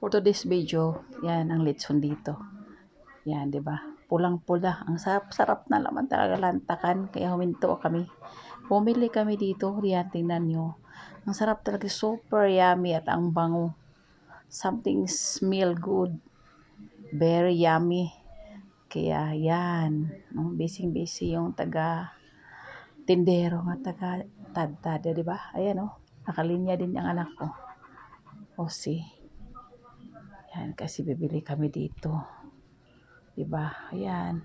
For today's video, yan ang lechon dito. Yan, di ba? Pulang-pula. Ang sarap-sarap na naman talaga lantakan. Kaya huminto kami. Bumili kami dito. Yan, tingnan nyo. Ang sarap talaga. Super yummy at ang bango. Something smell good. Very yummy. Kaya yan. Busy-busy yung taga tindero nga taga tadtada, di ba? Ayan oh. Nakalinya din yung anak ko. O si. Yan, kasi bibili kami dito. Diba? Ayan.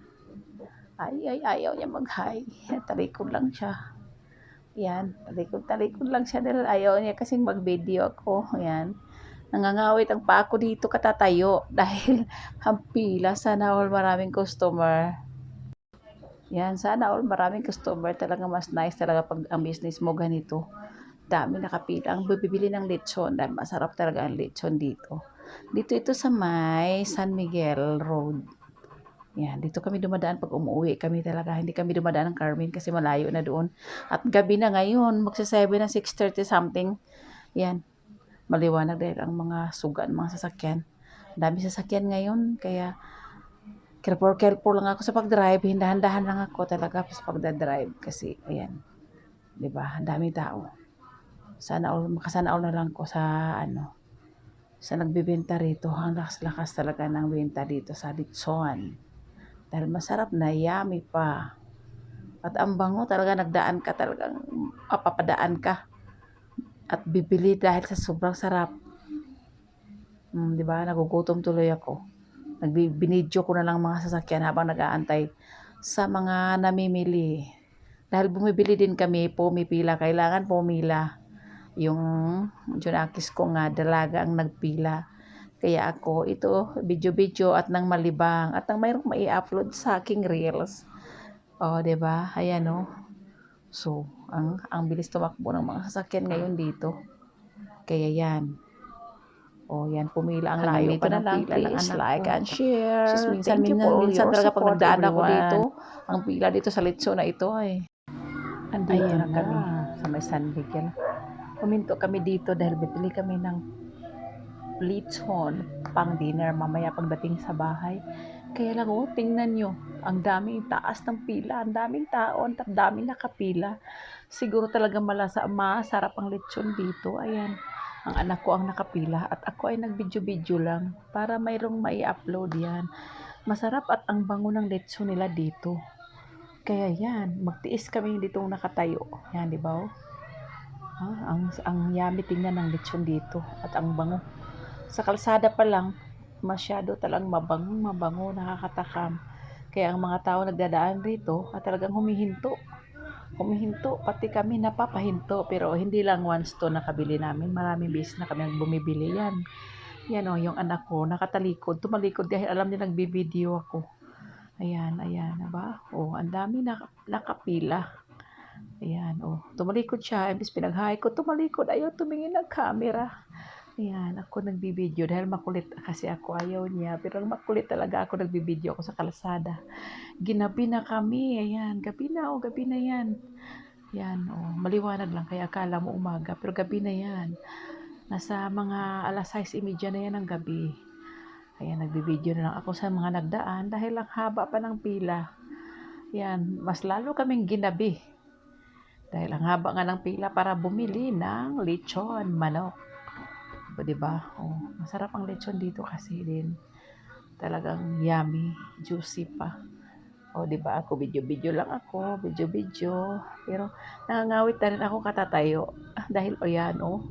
Ay, ay, ayaw niya mag-hi. Talikod lang siya. Yan, talikod, talikod lang siya dahil ayaw niya kasing mag-video ako. Ayan. Nangangawit ang pa ako dito katatayo dahil ang sana all maraming customer. Yan, sana all maraming customer. Talaga mas nice talaga pag ang business mo ganito. Dami nakapila. Ang bibili ng lechon. Dahil masarap talaga ang lechon dito. Dito ito sa may San Miguel Road. Yan, dito kami dumadaan pag umuwi kami talaga. Hindi kami dumadaan ng Carmen kasi malayo na doon. At gabi na ngayon, magsa-7 na 6.30 something. Yan, maliwanag dahil ang mga sugan, mga sasakyan. Dami sasakyan ngayon, kaya careful, careful lang ako sa pag-drive. Hindahan-dahan lang ako talaga sa pagdadrive kasi, ayan, di ba, ang daming tao. Sana all, makasana all na lang ko sa, ano, sa nagbibenta rito, ang lakas-lakas talaga ng benta dito sa Litson. Dahil masarap na, yummy pa. At ang bango talaga, nagdaan ka talagang, papapadaan ka. At bibili dahil sa sobrang sarap. Hmm, di ba? Nagugutom tuloy ako. Nagbibinidyo ko na lang mga sasakyan habang nag-aantay sa mga namimili. Dahil bumibili din kami, pumipila. Kailangan pumila yung Junakis ko nga dalaga ang nagpila. Kaya ako ito video-video at nang malibang at nang mayroong mai-upload sa aking reels. Oh, 'di ba? Ayan oh. So, ang ang bilis tumakbo ng mga sasakyan ngayon dito. Kaya 'yan. Oh, yan pumila ang layo dito pa na ng lang, pila ng anak like and share. Sus, minsan, Thank you minsan, minsan talaga pag nagdaan ako dito, ang pila dito sa litso na ito ay andito Ayan na na. kami sa may San Miguel. Puminto kami dito dahil bibili kami ng lechon pang dinner mamaya pagdating sa bahay. Kaya lang, oh, tingnan nyo, ang daming taas ng pila, ang daming tao, ang daming nakapila. Siguro talaga malasa, masarap ang lechon dito. Ayan, ang anak ko ang nakapila at ako ay nagbidyo-bidyo lang para mayroong mai-upload yan. Masarap at ang bango ng lechon nila dito. Kaya yan, magtiis kami dito nakatayo. Yan, di ba? Oh? Ah, ang ang yummy tingnan ng lechon dito at ang bango. Sa kalsada pa lang, masyado talang mabango, mabango, nakakatakam. Kaya ang mga tao nagdadaan rito at talagang humihinto. Humihinto, pati kami napapahinto. Pero hindi lang once to nakabili namin. Maraming beses na kami ang bumibili yan. Yan o, yung anak ko, nakatalikod. Tumalikod dahil alam niya nagbibideo ako. Ayan, ayan, ba? O, ang dami nak nakapila. Ayan, oh. Tumalikod siya. Imbis pinaghay ko, tumalikod. Ayaw tumingin ng camera. Ayan, ako nagbibideo dahil makulit kasi ako ayaw niya. Pero makulit talaga ako nagbibideo ako sa kalsada. Ginabi na kami. Ayan, gabi na oh, gabi na yan. Yan, oh, maliwanag lang kaya akala mo umaga. Pero gabi na yan. Nasa mga alas 6.30 na yan ng gabi. Ayan, nagbibideo na lang ako sa mga nagdaan dahil ang haba pa ng pila. Yan, mas lalo kaming ginabi. Dahil ang haba nga ng pila para bumili ng lechon manok. O, di ba? Oh, masarap ang lechon dito kasi din. Talagang yummy, juicy pa. O, di ba? Ako video-video lang ako, video-video. Pero nangangawit na rin ako katatayo. Dahil o yan, oh.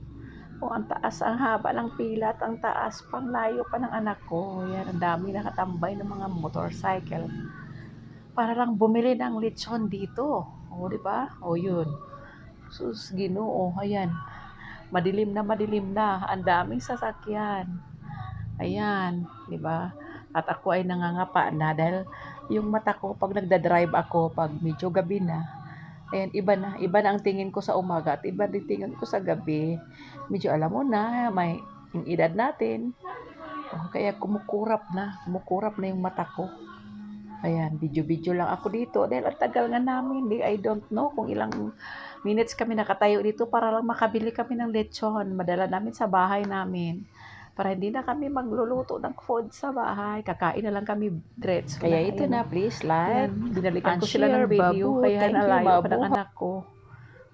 O, ang taas, ang haba ng pila at ang taas, pang layo pa ng anak ko. Yan, ang dami nakatambay ng mga motorcycle. Para lang bumili ng lechon dito. O, di ba? O, yun. Sus, ginoo. Ayan. Madilim na madilim na. Ang daming sasakyan. Ayan. Di ba? At ako ay nangangapa na dahil yung mata ko pag nagda-drive ako pag medyo gabi na ayan iba na iba na ang tingin ko sa umaga at iba din tingin ko sa gabi medyo alam mo na may yung edad natin oh, kaya kumukurap na kumukurap na yung mata ko ayan video-video lang ako dito dahil ang tagal nga namin di, I don't know kung ilang minutes kami nakatayo dito para lang makabili kami ng lechon madala namin sa bahay namin para hindi na kami magluluto ng food sa bahay. Kakain na lang kami diretso. Kaya na. ito na, please like. Ayan, binalikan ko sila ng video. babu. Kaya you, nalayo pa ng anak ko.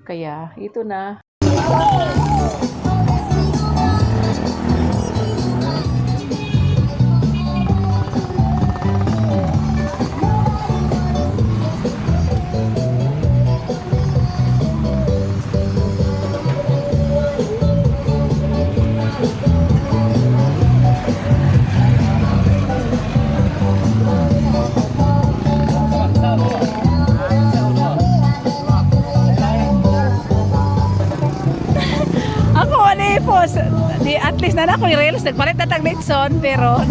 Kaya ito na. Ako ani po, di at least na ako yung reels nagpalit na tag Litson pero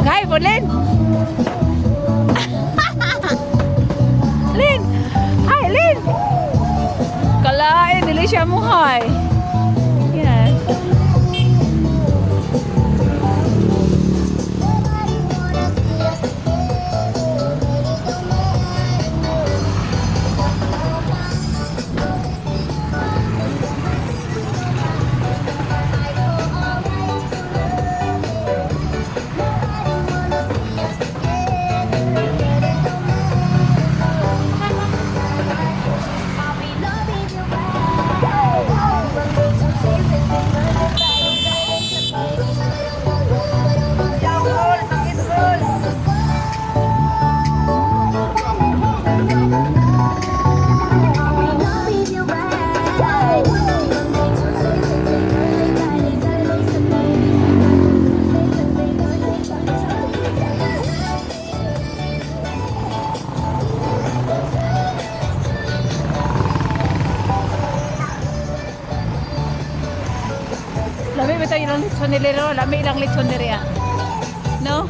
Magay po 项目后。Lami ba tayo ng litson nilero? Lami ilang litson nila. No?